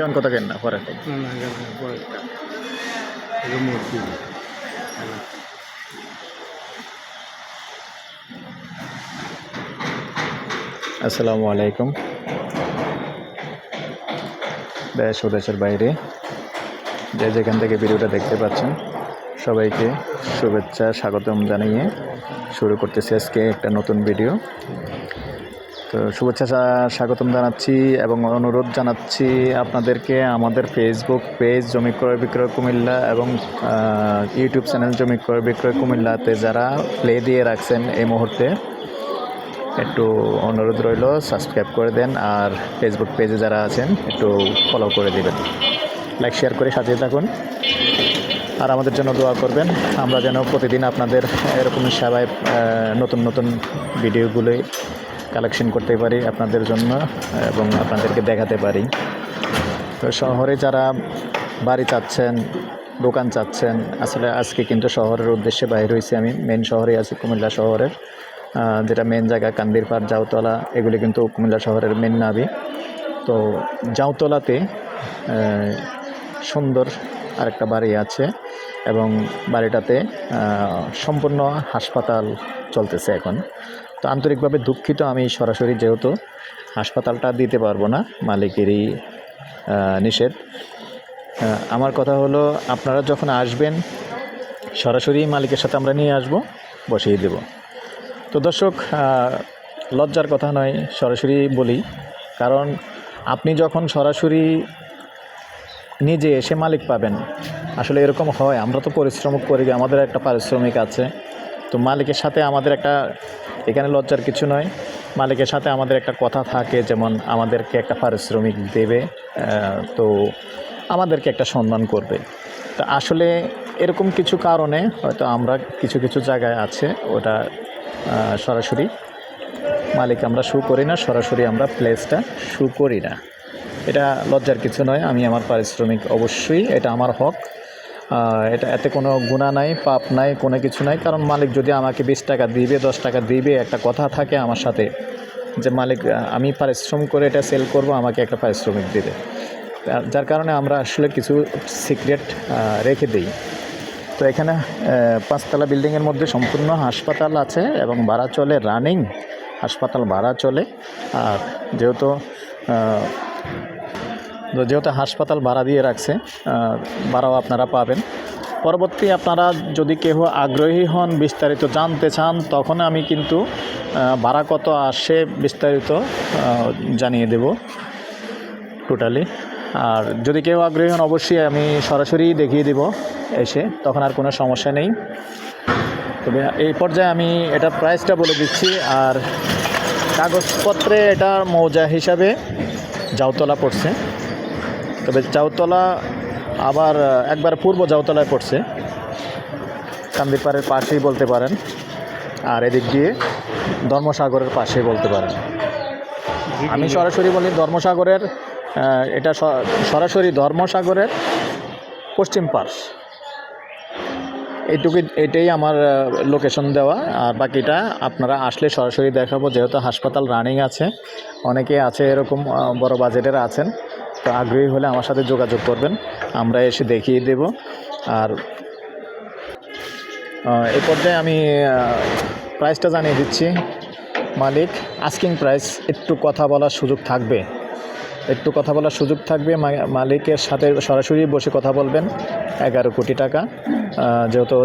যেমন কথা কেন না? পরে আসসালামু আলাইকুম। দেশ ও দেশের বাইরে যে যেখান থেকে ভিডিওটা দেখতে পাচ্ছেন সবাইকে শুভেচ্ছা স্বাগতম জানিয়ে শুরু করতেছি আজকে একটা নতুন ভিডিও। তো শুভেচ্ছা স্বা- স্বাগতম জানাচ্ছি এবং অনুরোধ জানাচ্ছি আপনাদেরকে আমাদের ফেসবুক পেজ জমি ক্রয় বিক্রয় কুমিল্লা এবং ইউটিউব চ্যানেল জমি ক্রয় বিক্রয় কুমিল্লাতে যারা প্লে দিয়ে রাখছেন এই মুহূর্তে, একটু অনুরোধ রইল সাবস্ক্রাইব করে দেন আর ফেসবুক পেজে যারা আছেন, একটু ফলো করে দেবেন। লাইক শেয়ার করে সাজিয়ে থাকুন। আর আমাদের জন্য দোয়া করবেন, আমরা যেন প্রতিদিন আপনাদের এরকম সেবায় নতুন নতুন ভিডিওগুলো কালেকশন করতে পারি আপনাদের জন্য এবং আপনাদেরকে দেখাতে পারি। তো শহরে যারা বাড়ি চাচ্ছেন, দোকান চাচ্ছেন, আসলে আজকে কিন্তু শহরের উদ্দেশ্যে বাইরে হয়েছি আমি। মেন শহরে আছি, কুমিল্লা শহরের। যেটা মেন জায়গা কান্দিরপাড় জাউতলা, এগুলি কিন্তু কুমিল্লা শহরের মেন নাবি। তো জাউতলাতে সুন্দর আরেকটা বাড়ি আছে এবং বাড়িটাতে সম্পূর্ণ হাসপাতাল চলতেছে এখন। তো আন্তরিকভাবে দুঃখিত আমি সরাসরি যেহেতু হাসপাতালটা দিতে পারব না, মালিকেরই নিষেধ। আমার কথা হলো, আপনারা যখন আসবেন, সরাসরি মালিকের সাথে আমরা নিয়ে আসব, বসিয়ে দেব। তো দর্শক লজ্জার কথা নয়, সরাসরি বলি, কারণ আপনি যখন সরাসরি নিজে এসে মালিক পাবেন, আসলে এরকম হয়, আমরা তো পরিশ্রম করি, আমাদের একটা পারিশ্রমিক আছে। তো মালিকের সাথে আমাদের একটা, এখানে লজ্জার কিছু নয়। মালিকের সাথে আমাদের একটা কথা থাকে, যেমন আমাদেরকে একটা পারিশ্রমিক দেবে তো আমাদেরকে একটা সম্মান করবে। তো আসলে এরকম কিছু কারণে হয়তো আমরা কিছু কিছু জায়গায় আছে, ওটা সরাসরি মালিক আমরা শু করি না, সরাসরি আমরা প্লেসটা শু করি না। এটা লজ্জার কিছু নয়, আমি আমার পারিশ্রমিক অবশ্যই, এটা আমার হক। এটা এতে কোনো গুণা নাই, পাপ নাই, কোনো কিছু নাই। কারণ মালিক যদি আমাকে বিশ টাকা দিবে, দশ টাকা দিবে, একটা কথা থাকে আমার সাথে যে, মালিক, আমি পারিশ্রম করে এটা সেল করব, আমাকে একটা পারিশ্রমিক দেবে। যার কারণে আমরা আসলে কিছু সিক্রেট রেখে দিই। তো এখানে পাঁচতলা বিল্ডিংয়ের মধ্যে সম্পূর্ণ হাসপাতাল আছে এবং ভাড়া চলে রানিং হাসপাতাল ভাড়া চলে। আর যেহেতু তো যেহেতু হাসপাতাল ভাড়া দিয়ে রাখছে ভাড়াও আপনারা পাবেন। পরবর্তী আপনারা যদি কেউ আগ্রহী হন বিস্তারিত জানতে চান, তখন আমি কিন্তু ভাড়া কত আসে বিস্তারিত জানিয়ে দেব টোটালি আর যদি কেউ আগ্রহী হন, অবশ্যই আমি সরাসরি দেখিয়ে দেব এসে, তখন আর কোনো সমস্যা নেই। তবে এই পর্যায়ে আমি এটা প্রাইসটা বলে দিচ্ছি, আর কাগজপত্রে এটা মৌজা হিসাবে জাউতলা পড়ছে। তবে জাউতলা আবার একবার পূর্ব জাউতলায় পড়ছে। কান্দিপাড়ের পাশেই বলতে পারেন। আর এদিক দিয়ে ধর্মসাগরের পাশেই বলতে পারেন। আমি সরাসরি বলি ধর্মসাগরের এটা সরাসরি ধর্মসাগরের পশ্চিম পাশ এইটুকু, এটাই আমার লোকেশন দেওয়া। আর বাকিটা আপনারা আসলে সরাসরি দেখাবো, যেহেতু হাসপাতাল রানিং আছে। অনেকে আছে এরকম বড় বাজেটের আছেন। তো আগ্রহী হলে আমার সাথে যোগাযোগ করবেন। আমরা এসে দেখিয়ে দেব। আর এই পর্যায়ে আমি প্রাইসটা জানিয়ে দিচ্ছি। মালিক আস্কিং প্রাইস একটু কথা বলার সুযোগ থাকবে। একটু কথা বলার সুযোগ থাকবে। মালিকের সাথে সরাসরি বসে কথা বলবেন। এগারো কোটি টাকা যেহেতু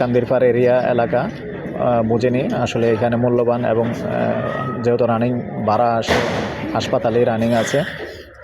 কান্দিরপাড় এরিয়া এলাকা বুঝেনি। আসলে এখানে মূল্যবান এবং যেহেতু রানিং ভাড়া আসে হাসপাতালেই রানিং আছে।